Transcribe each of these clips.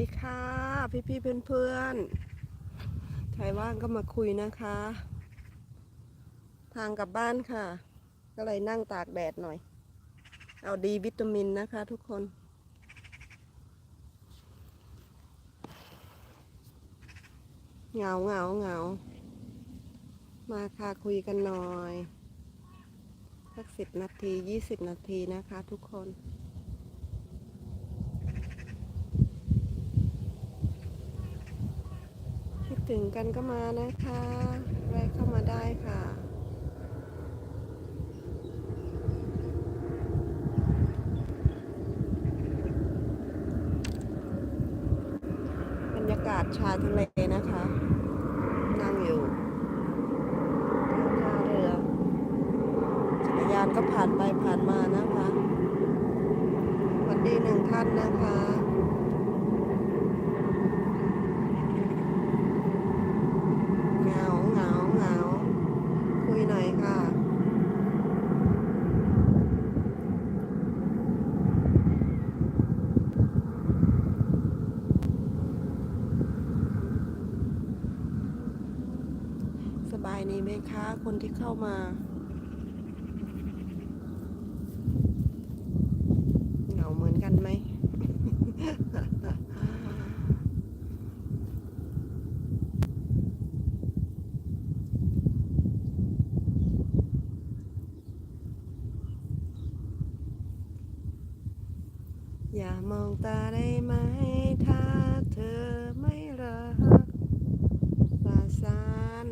ดีค่ะ พี่พี่เพื่อนเพื่อนๆใครว่างก็มาคุยนะคะ ทางกลับบ้านค่ะ ก็เลยนั่งตากแดดหน่อย เอาดีวิตามินนะคะทุกคน เหงาเหงาเหงา มาค่ะคุยกันหน่อยสักสิบนาทียี่สิบนาทีนะคะทุกคน คิด ถึงกันก็มานะคะแวะเข้ามาได้ค่ะบรรยากาศชายทะเลนะคะ นั่งอยู่ท่าเรือ จักรยานก็ผ่านไปผ่านมานะคะสวัสดีหนึ่งท่านนะคะ เหงาเหงาเหงาคุยหน่อยค่ะ สบายดีไหม คนที่เข้ามาเหงาเหมือนกันไหม อย่ามองตาได้ไหม ถ้าเธอไม่รักตาซาน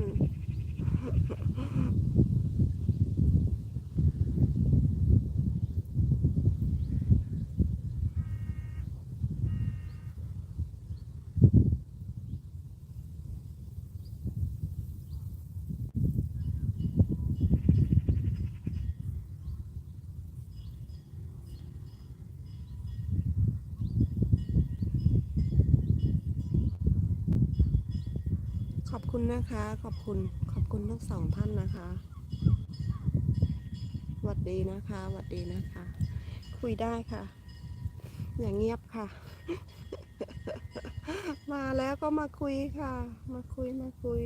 ขอบ คุณนะคะ ขอบคุณ ขอบคุณทั้งสองท่านนะคะหวัดดีนะคะหวัดดีนะคะ คุยได้ค่ะ อย่างเงียบค่ะ มาแล้วก็มาคุยค่ะ มาคุยมาคุย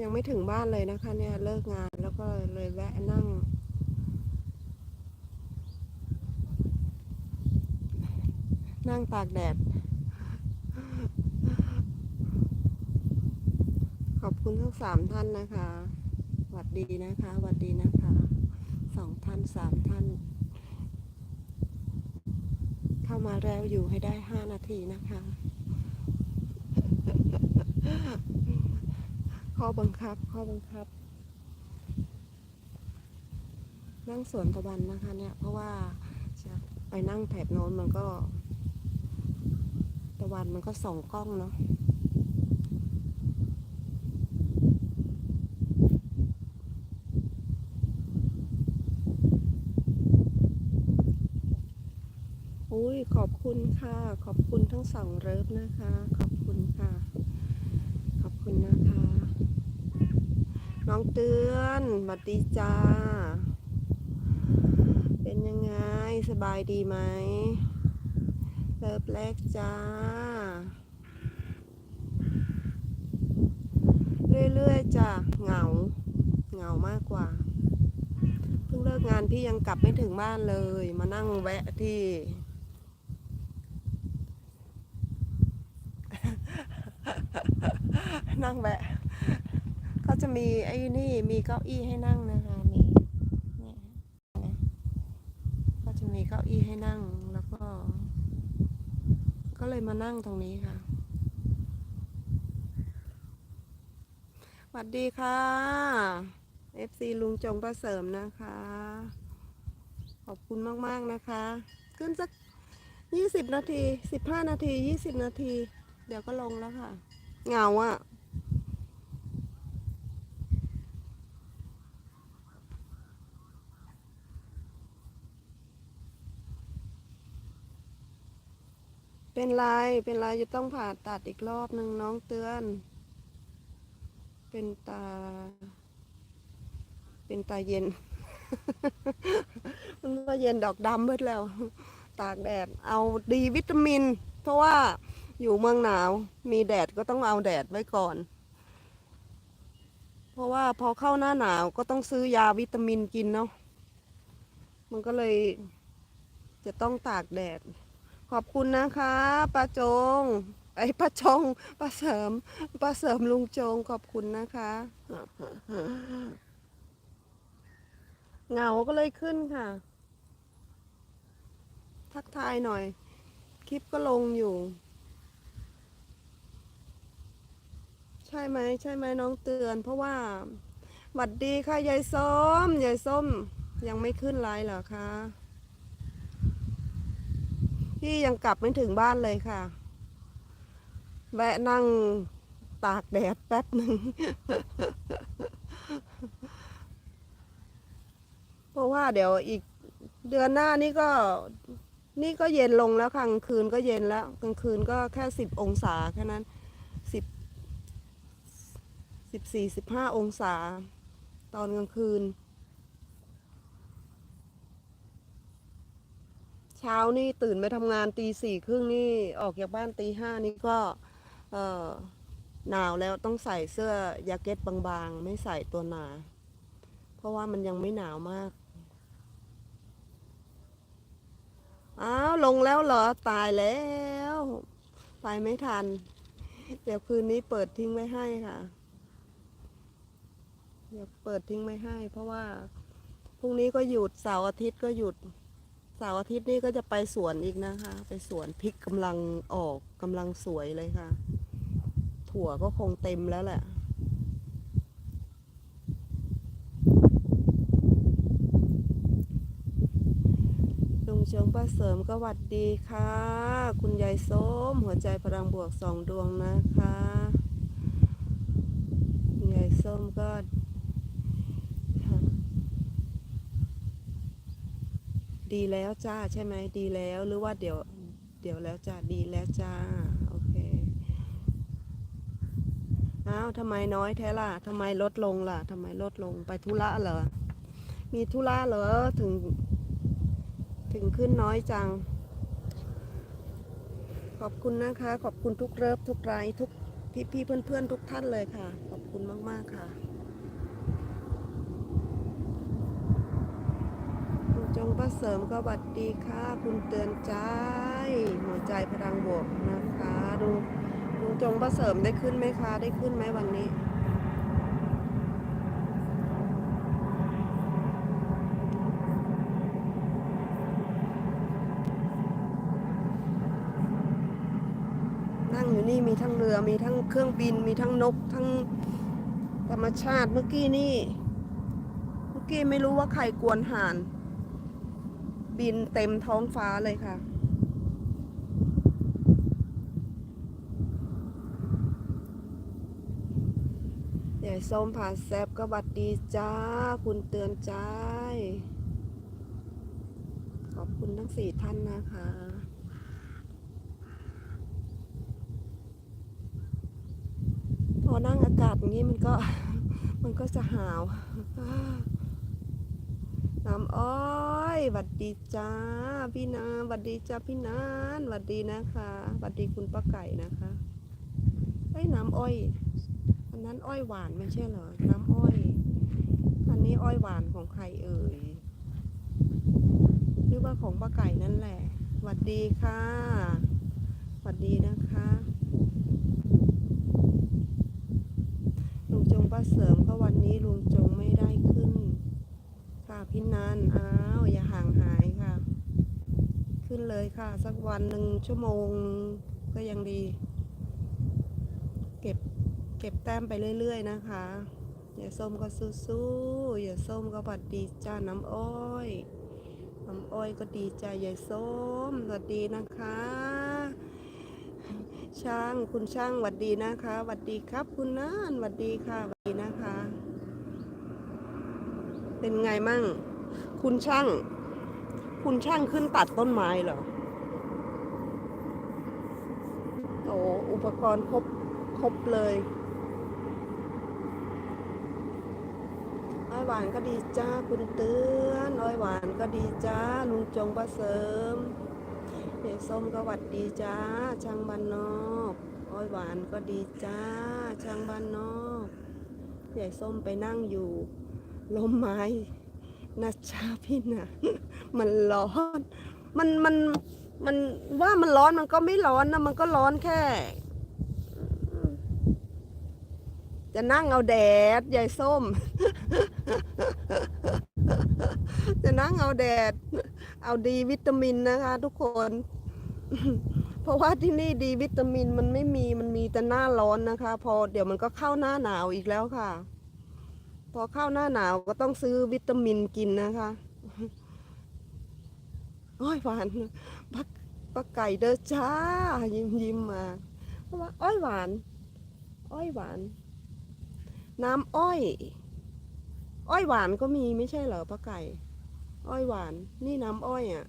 ยังไม่ถึงบ้านเลยนะคะ เนี่ยเลิกงานแล้วก็เลยแวะนั่งนั่งตากแดด ขอบ คุณทั้งสามท่านนะคะหวัดดีนะคะหวัดดีนะคะสองท่านสามท่าน เข้ามาแล้วอยู่ให้ได้ห้านาทีนะคะ ข้อบังคับข้อบังคับ นั่งสวนตะวันนะคะเนี่ย เพราะว่าจะไปนั่งแถบโน้นมันก็ ตะวันมันก็ส่องกล้องเนาะ อุ้ย ขอบคุณค่ะ ขอบคุณทั้งสองเริฟนะคะ ขอบคุณค่ะ ขอบคุณนะคะ น้องเตือนสวัสดีจ้า เป็นยังไง สบายดีไหมเริฟแรกจ้า เรื่อยๆจ้ะเหงา เหงามากกว่าเพิ่งเลิกงานพี่ยังกลับไม่ถึงบ้านเลย มานั่งแวะที่ นั่งแวะเขาจะมีไอ้นี่มีเก้าอี้ให้นั่งนะคะมีเนี่ยก็จะมีเก้าอี้ให้นั่งแล้วก็ ก็เลยมานั่งตรงนี้ค่ะสวัสดีค่ะ FC ลุงจงประเสริมนะคะ ขอบคุณมาก ๆ นะคะ ขึ้นสัก20นาที15นาที20นาที เดี๋ยวก็ลงแล้วค่ะ เหงาอะ่ะ เป็นไร เป็นไรจะต้องผ่าตัดอีกรอบหนึ่งน้องเตือน เป็นตา เป็นตาเย็น มันว่าเย็นดอกดำเบิดแล้ว ตากแดด เอาดีวิตามิน เพราะว่าอยู่เมืองหนาว มีแดดก็ต้องเอาแดดไว้ก่อน เพราะว่าพอเข้าหน้าหนาวก็ต้องซื้อยาวิตามินกินเนาะ มันก็เลยจะต้องตากแดด ขอบคุณนะคะป้าจง ไอ้ป้าจงป้าเสริมป้าเสริมลุงจงขอบคุณนะคะเหงาก็เลยขึ้นค่ะ ทักทายหน่อย คลิปก็ลงอยู่ ใช่ไหมใช่ไหมน้องเตือน เพราะว่าหวัดดีค่ะยายส้มยายส้มยังไม่ขึ้นไลน์เหรอคะ พี่ยังกลับไม่ถึงบ้านเลยค่ะ แวะนั่งตากแดดแป๊บหนึ่ง เพราะว่าเดี๋ยวอีกเดือนหน้านี่ก็ นี่ก็เย็นลงแล้วค่ะกลางคืนก็เย็นแล้ว กลางคืนก็แค่สิบองศาแค่นั้นสิบสิบสี่สิบห้าองศา ตอนกลางคืน เช้านี่ตื่นไปทำงานตีสี่ครึ่งนี่ออกจากบ้านตีห้านี่ก็เออหนาวแล้วต้องใส่เสื้อยาเก็ตบางๆ ไม่ใส่ตัวหนา เพราะว่ามันยังไม่หนาวมาก อ้าว ลงแล้วเหรอ ตายแล้ว ไปไม่ทัน เดี๋ยวคืนนี้เปิดทิ้งไว้ให้ค่ะ เดี๋ยวเปิดทิ้งไว้ให้ เพราะว่าพรุ่งนี้ก็หยุดเสาร์อาทิตย์ก็หยุด เสาร์อาทิตย์นี่ก็จะไปสวนอีกนะคะ ไปสวนพริกกำลังออกกำลังสวยเลยค่ะ ถั่วก็คงเต็มแล้วแหละลุงเชิงป้าเสริมก็หวัดดีค่ะ คุณยายส้ม หัวใจพลังบวกสองดวงนะคะ คุณยายส้มก็ค่ะ ดีแล้วจ้าใช่ไหมดีแล้วหรือว่าเดี๋ยว เดี๋ยวแล้วจ้าดีแล้วจ้าโอเคอ้าวทำไมน้อยแท้ล่ะทำไมลดลงล่ะทำไมลดลงไปธุระเหรอมีธุระเหรอถึง ถึงขึ้นน้อยจัง ขอบคุณนะคะ ขอบคุณทุกเลิฟทุกไลทุกพี่พี่เพื่อนเพื่อนทุกท่านเลยค่ะ ขอบคุณมาก ๆ ค่ะ คุณจงประเสริมก็บัดดีค่ะ คุณเตือนใจ หัวใจพลังบวกนะคะดูลุงจงประเสริมได้ขึ้นไหมคะ ได้ขึ้นไหมวันนี้นั่งอยู่นี่มีทั้งเรือมีทั้งเครื่องบินมีทั้งนกทั้งธรรมชาติเมื่อกี้นี่ เมื่อกี้ไม่รู้ว่าใครกวนห่าน บินเต็มท้องฟ้าเลยค่ะ ใหญ่ส้มผ่านแซบก็บัดดีจ้า คุณเตือนใจ ขอบคุณทั้งสี่ท่านนะคะพอนั่งอากาศอย่างนี้มันก็มันก็จะหาว น้ำอ้อยหวัดดีจ้า พี่นาหวัดดีจ้าพี่นานหวัดดีนะคะหวัดดีคุณป้าไก่นะคะไอ้น้ำอ้อย อันนั้นอ้อยหวานไม่ใช่เหรอ น้ำอ้อย อันนี้อ้อยหวานของใครเอ่ยหรือว่าของป้าไก่นั่นแหละหวัดดีค่ะหวัดดีนะคะลุงจงป้าเสริมก็วันนี้ลุงจง ค่ะพี่นันอ้าวอย่าห่างหายค่ะ ขึ้นเลยค่ะ สักวันหนึ่งชั่วโมงก็ยังดี เก็บเก็บแต้มไปเรื่อย ๆ นะคะอย่าส้มก็สู้ๆอย่าส้มก็บัดดีจ้าน้ำอ้อยน้ำอ้อยก็ดีจ้าอย่าส้มสวัสดีนะคะ ช่างคุณช่างหวัดดีนะคะหวัดดีครับ คุณน่านหวัดดีค่ะหวัดดีนะคะ เป็นไงมั่ง คุณช่าง คุณช่างขึ้นตัดต้นไม้เหรอโอ้อุปกรณ์ครบ ครบเลยอ้อยหวานก็ดีจ้า คุณเตือนอ้อยหวานก็ดีจ้า ลุงจงประเสริมยายส้มก็หวัดดีจ้า ช่างบ้านนอกอ้อยหวานก็ดีจ้า ช่างบ้านนอกยายส้มไปนั่งอยู่ ลมไม้นะจ้าพี่นะมันร้อน มันมันมันว่ามันร้อนมันก็ไม่ร้อนนะมันก็ร้อนแค่ จะนั่งเอาแดดยายส้ม จะนั่งเอาแดด เอาดีวิตามินนะคะ ทุกคน เพราะว่าที่นี่ดีวิตามินมันไม่มีมันมีแต่หน้าร้อนนะคะ พอเดี๋ยวมันก็เข้าหน้าหนาวอีกแล้วค่ะ พอเข้าหน้าหนาวก็ต้องซื้อวิตามินกินนะคะโอ้ยหวานปักปักไก่เด้อจ้า ยิ้มยิ้มมาเพราะว่าอ้อยหวาน อ้อยหวาน น้ำอ้อย อ้อยหวานก็มีไม่ใช่เหรอป้าไก่ อ้อยหวาน นี่น้ำอ้อยอะ่ะ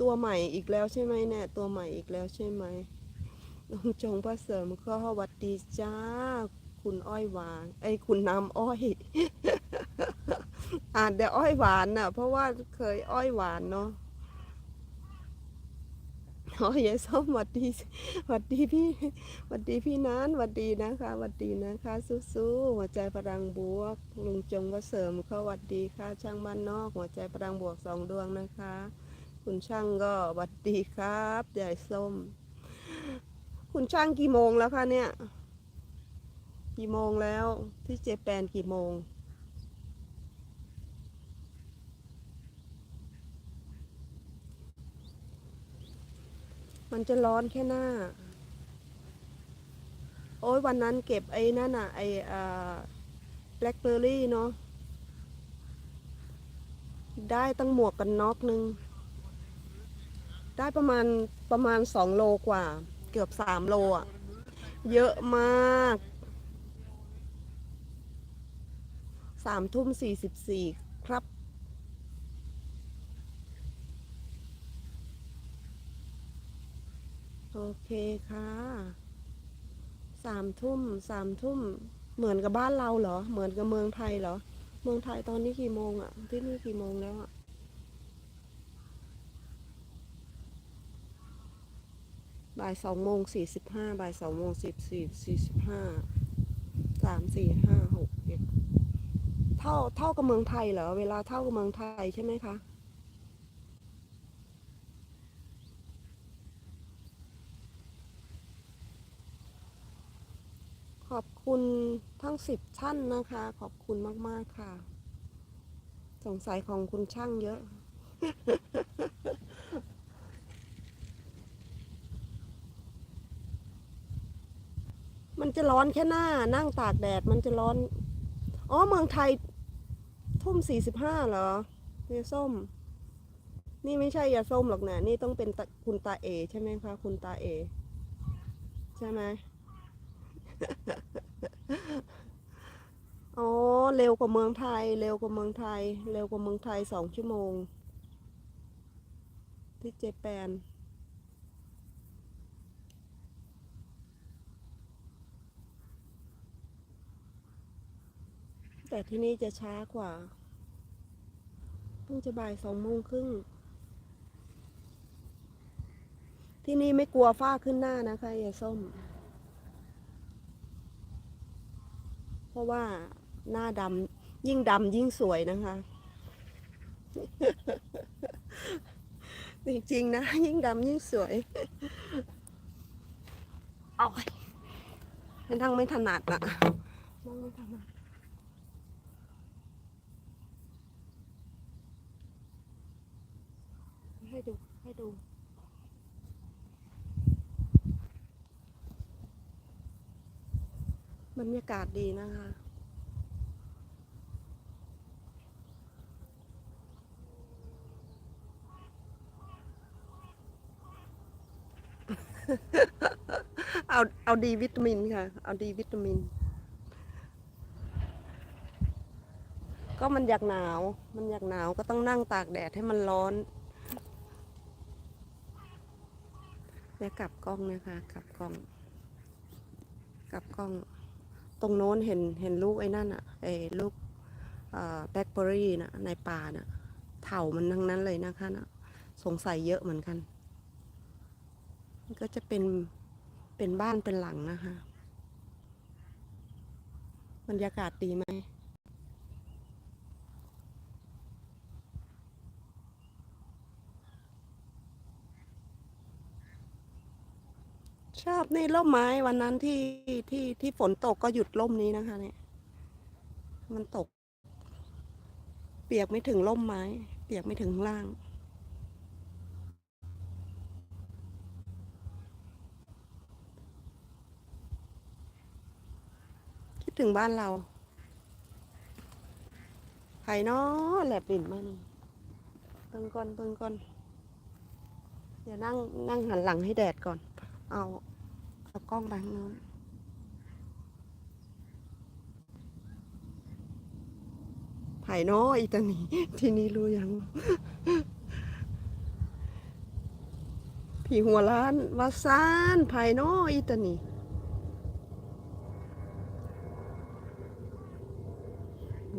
ตัวใหม่อีกแล้วใช่ไหมเนี่ย ตัวใหม่อีกแล้วใช่ไหมน้องจงพระเสริมก็สวัสดีจ้า คุณอ้อยหวาน ไอ้คุณน้ำอ้อย อ่านแต่อ้อยหวานน่ะ เพราะว่าเคยอ้อยหวานเนาะอ๋อยายส้มหวัดดีหวัดดีพี่หวัดดีพี่นันหวัดดีนะคะหวัดดีนะคะ สู้ๆหัวใจพลังบวก ลุงจงก็เสริมเขาหวัดดีค่ะ ช่างบ้านนอก หัวใจพลังบวกสองดวงนะคะ คุณช่างก็หวัดดีครับยายส้ม คุณช่างกี่โมงแล้วคะเนี่ย กี่โมงแล้วที่เจแปนกี่โมง มันจะร้อนแค่หน้า โอ้ยวันนั้นเก็บไอ้นั่นอะไอ้แบล็คเบอร์รี่เนาะได้ตั้งหมวกกันน็อกหนึ่งได้ประมาณประมาณสองโลกว่า เกือบสามโลอะเยอะมาก สามทุ่มสี่สิบสี่ครับ โอเคค่ะสามทุ่มสามทุ่มเหมือนกับบ้านเราเหรอ เหมือนกับเมืองไทยเหรอ เมืองไทยตอนนี้กี่โมงอะที่นี่กี่โมงแล้วอะบ่ายสองโมงสี่สิบห้าบ่ายสองโมงสิบสี่สี่สิบห้าสามสี่ห้าหกเจ็ด เท่าเท่ากับเมืองไทยเหรอเวลาเท่ากับเมืองไทยใช่ไหมคะขอบคุณทั้งสิบท่านนะคะ ขอบคุณมาก ๆ ค่ะ สงสัยของคุณช่างเยอะ มันจะร้อนแค่หน้า นั่งตากแดด มันจะร้อน อ๋อ เมืองไทย ทุ่มสี่สิบห้าเหรอเยส้ม นี่ไม่ใช่ยาส้มหรอกนะนี่ต้องเป็นคุณตาเอ ใช่ไหมคะ คุณตาเอ ใช่ไหมอ๋อเร็วกว่าเมืองไทย เร็วกว่าเมืองไทย เร็วกว่าเมืองไทยสองชั่วโมง ที่เจแปนแต่ที่นี่จะช้ากว่า พิ่งจะบ่ายสองโมงครึ่ง ที่นี่ไม่กลัวฝ้าขึ้นหน้านะคะยายส้ม เพราะว่าหน้าดำยิ่งดำยิ่งสวยนะคะ จริงๆนะ ยิ่งดำยิ่งสวยเอานั่งไม่ถนัดนะนั่งไม่ถนัด ให้ดู ให้ดู บรรยากาศดีนะคะ เอา เอาดีวิตามินค่ะ เอาดีวิตามิน ก็มันอยากหนาว มันอยากหนาวก็ต้องนั่งตากแดดให้มันร้อน แล้วกลับกล้องนะคะ กลับกล้อง กลับกล้อง ตรงโน้นเห็นเห็นลูกไอ้นั่นอะไอ้ลูกแบล็คเบอรี่นะในป่านะเถามันทั้งนั้นเลยนะคะนะสงสัยเยอะเหมือนกัน ก็จะเป็นเป็นบ้านเป็นหลังนะคะ บรรยากาศดีไหม ชอบในร่มไม้วันนั้นที่ที่ที่ฝนตกก็หยุดร่มนี้นะคะ เนี่ย มันตก เปียกไม่ถึงร่มไม้ เปียกไม่ถึงล่าง คิดถึงบ้านเราไผ่นอแหลบบิ่นมานี่เบิ่งก่อนเบิ่งก่อนเดี๋ยวนั่งนั่งหันหลังให้แดดก่อน เอาเอากล้องไปข้างโน้นไผ่นออีตานี้ทีนี้รู้ยัง ผีหัวล้านวาซานไผ่นออีตานี้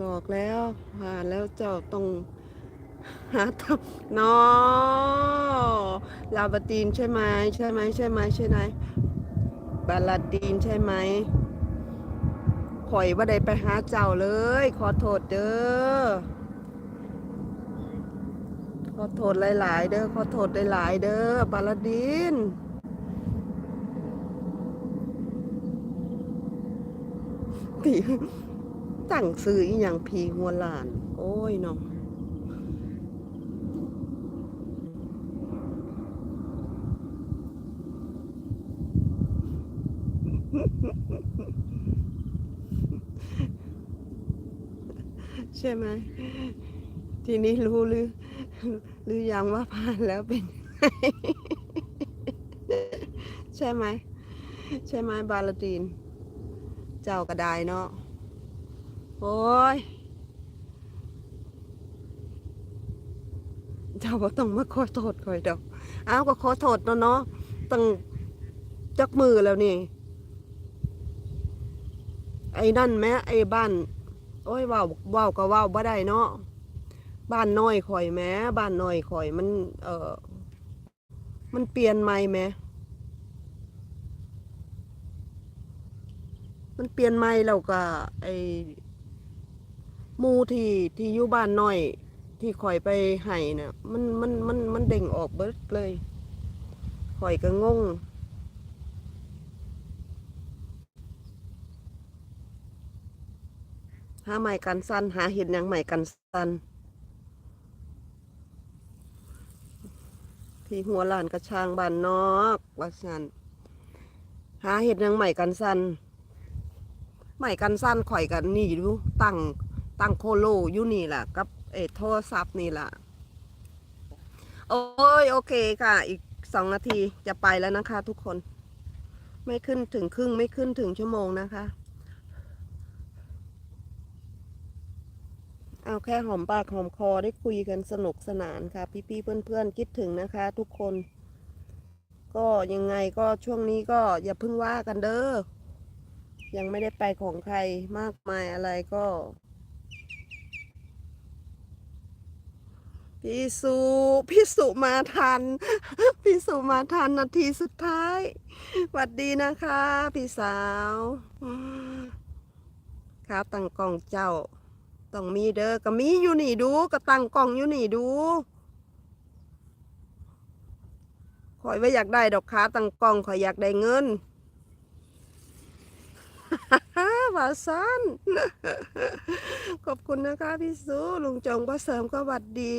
บอกแล้วผ่านแล้วเจ้าต้อง หาทำนอลาบาตีนใช่ไหมใช่ไหมใช่ไหมใช่ไหมบาลาตีนใช่ไหมข่อยว่าได้ไปหาเจ้าเลย ขอโทษเด้อ ขอโทษหลาย ๆ เด้อ ขอโทษหลาย ๆ เด้อบาลาดินผีตั้งซื้ออีหยังผีหัวหลาน โอ้ยเนาะ ใช่ไหม ทีนี้รู้หรือหรือยังว่าผ่านแล้วเป็นใช่ไหม ใช่ไหมบาลตีน เจ้าก็ไดเนาะโอ้ยเจ้าบ่ต้องมาขอโทษคอยดอกอ้าวก็ขอโทษเนาะเนาะตั้งจักมือแล้วนี่ ไอ้นั่นแม้ไอ้บ้าน โอ้ยว้าเว้าก็ว้าวบ่ได้เนาะบ้านน้อยข่อยแม้บ้านน้อยข่อยมัน เออมันเปลี่ยนใหม่แม้มันเปลี่ยนใหม่แล้วก็ไอหมูที่ที่อยู่บ้านน้อย ที่ข่อยไปให้น่ะ มันมันมันมันเด้งออกเบิดเลยข่อยก็งง หาใหม่กันสั้นหาเห็ดยังใหม่กันสั้นที่หัวหลานกระชางบ้านนอกว่าสันหาเห็ดยังใหม่กันสั้นใหม่กันสั้นข่อยกันนี่ดูตั้งตั้งโคโลอยู่นี่แหละกับเออโทรศัพท์นี่แหละโอ้ยโอเคค่ะ อีกสองนาทีจะไปแล้วนะคะ ทุกคน ไม่ขึ้นถึงครึ่งไม่ขึ้นถึงชั่วโมงนะคะ เอาแค่หอมปากหอมคอได้คุยกันสนุกสนานค่ะ พี่ๆเพื่อนๆคิดถึงนะคะ ทุกคน ก็ยังไงก็ช่วงนี้ก็อย่าเพิ่งว่ากันเด้อยังไม่ได้ไปของใครมากมายอะไรก็พี่สุพี่สุมาทัน พี่สุมาทันนาทีสุดท้ายหวัดดีนะคะ พี่สาว ครับตั้งกล้องเจ้า ต้องมีเด้อก็มีอยู่นี่ดูก็ตั้งกล้องอยู่นี่ดูคอยว่าอยากได้ดอกค้าตั้งกล้องคอยอยากได้เงินว่าซันขอบคุณนะคะพี่สูลุงจงประเสริมก็หวัดดี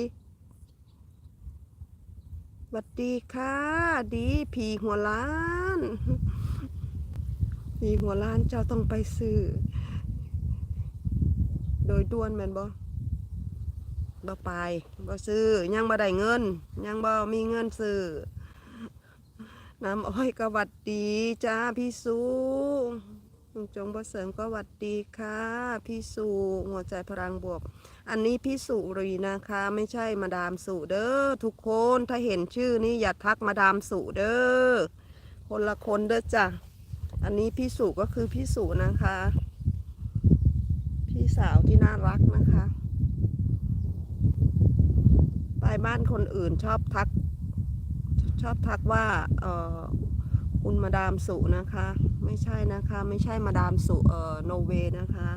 หวัดดีค่ะ ดีผีหัวล้านผีหัวล้านเจ้าต้องไปซื้อ โดยด่วนแม่นบ่บ่ไปบ่ซื้อยังบ่ได้เงิน ยังบ่มีเงินซื้อน้ำอ้อยก็หวัดดีจ้าพี่สูลุงจงประเสริมก็หวัดดีค่ะ พี่สุหัวใจพลังบวก อันนี้พี่สุรีนะคะ ไม่ใช่มาดามสุเด้อทุกคนถ้าเห็นชื่อนี้อย่าทักมาดามสุเด้อคนละคนเด้อจ้ะอันนี้พี่สุก็คือพี่สุนะคะ พี่สาวที่น่ารักนะคะไปบ้านคนอื่นชอบทัก ชอบทักว่า เออคุณมาดามสุนะคะ ไม่ใช่นะคะ ไม่ใช่มาดามสุเอ่อโนเวนะคะ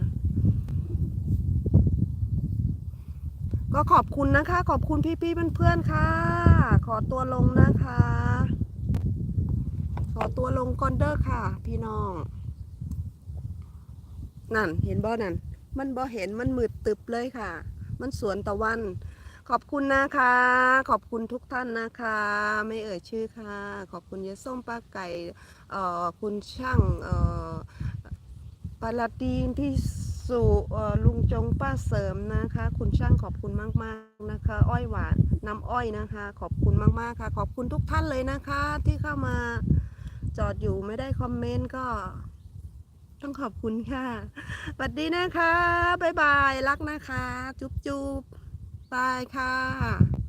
ก็ขอบคุณนะคะ ขอบคุณพี่ๆเพื่อนๆค่ะ ขอตัวลงนะคะ ขอตัวลงก่อนเด้อค่ะ พี่น้อง นั่นเห็นบ่นั่น มันบ่เห็นมันมืดตึบเลยค่ะ มันสวนตะวัน ขอบคุณนะคะ ขอบคุณทุกท่านนะคะ ไม่เอ่ยชื่อค่ะ ขอบคุณยายส้มป้าไก่เอ่อคุณช่างเอ่อปาลาดีนพี่สู่ลุงจงป้าเสริมนะคะ คุณช่างขอบคุณมากๆนะคะ อ้อยหวานน้ำอ้อยนะคะ ขอบคุณมากๆค่ะ ขอบคุณทุกท่านเลยนะคะ ที่เข้ามาจอดอยู่ไม่ได้คอมเมนต์ก็ ต้องขอบคุณค่ะสวัสดีนะคะ บ๊ายบาย รักนะคะ จุ๊บจุ๊บบายค่ะ